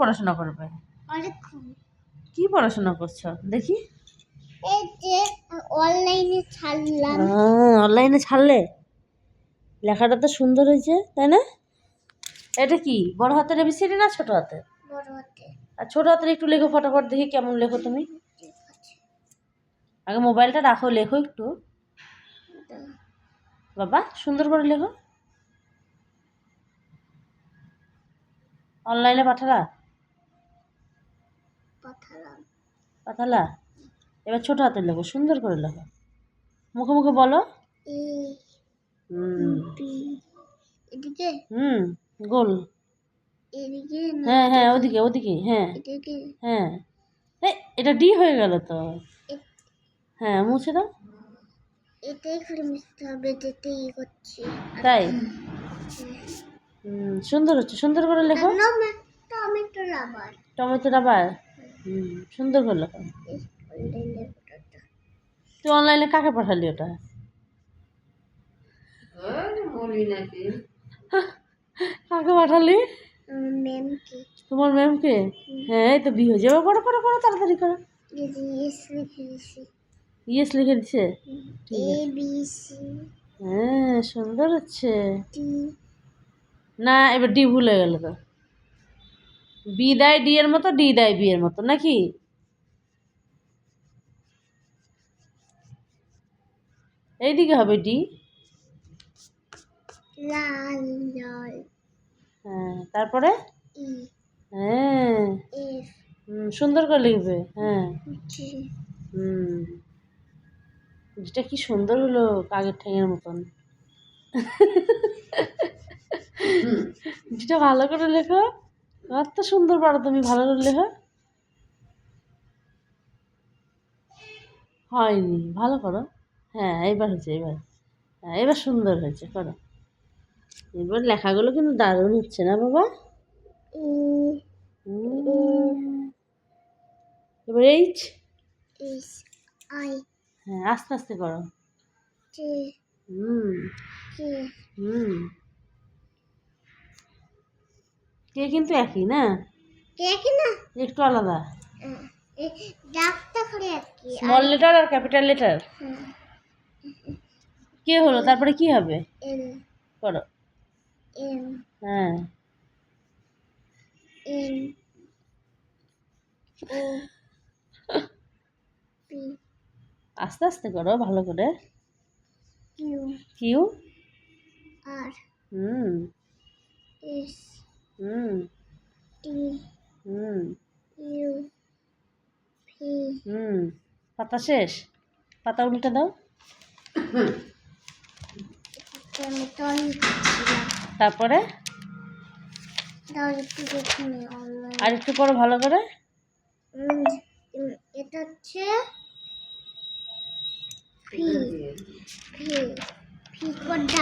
পড়াশোনা করবে? কি পড়াশোনা করছ? দেখি। অনলাইনে ছাড়লাম। অনলাইনে ছাড়লে? লেখাটা তো সুন্দর হয়েছে তাই না? এটা কি বড় হাতের এবিসিডি না ছোট হাতে আর ছোট হাতের একটু লেখো ফটাফট দেখি কেমন লেখো তুমি। আগে মোবাইলটা রাখো লেখো একটু। বাবা সুন্দর করে লেখো। অনলাইনে পাঠালা? পাঠালা এবার ছোট হাতে লেখো সুন্দর করে লেখো। মুখে মুখে বলো। হুম। গোল। হ্যাঁ হ্যাঁ ওদিকে ওদিকে হ্যাঁ। হ্যাঁ। এটা ডি হয়ে গেল তো। হ্যাঁ মুছে দাও। এটাই করে মিশতে হবে যেতেই করছি তাই? সুন্দর হচ্ছে সুন্দর করে লেখো। Tomato rubber. টমেটো আবার হুম, সুন্দর করে তুই অনলাইনে কাকে পাঠালি ওটা? কাকে পাঠালি? তোমার ম্যামকে হ্যাঁ এই তো বিয়ে হয়ে যাবে। করো করো করো তাড়াতাড়ি করো। ইয়েস লিখে সি হ্যাঁ সুন্দর হচ্ছে। না, এবার ডি ভুলে গেল তো। বি দেয় ডি এর মতো ডি দেয় বি এর মতো নাকি? এইদিকে হবে ডি। হ্যাঁ তারপরে? হ্যাঁ। সুন্দর করে লিখবে হ্যাঁ। হুম। যেটা কি সুন্দর হলো কাগের ঠ্যাঙের মতন। যেটা ভালো করে লেখো। কত সুন্দর পারো তুমি ভালো করে লেখো হয়নি ভালো করো। হ্যাঁ এবার হয়েছে এবার। হ্যাঁ এবার সুন্দর হয়েছে করো। এবার লেখাগুলো কিন্তু দারুণ হচ্ছে না বাবা? এবার এইচ? আই। হ্যাঁ আস্তে আস্তে করো। হুম। হুম। কে কিন্তু একই না? কে কি না? একটু আলাদা। করে আর স্মল লেটার আর ক্যাপিটাল লেটার কে হলো? তারপরে কি হবে? এল করো। এম। হ্যাঁ। N O P. আস্তে আস্তে করো ভালো করে। কিউ। কিউ? আর। হুম। এস। হুম টি হুম ইউ ভি হুম পাতা শেষ পাতা উল্টে দাও তারপরে আর একটু করো ভালো করে এটা হচ্ছে ফি ফি কোডটা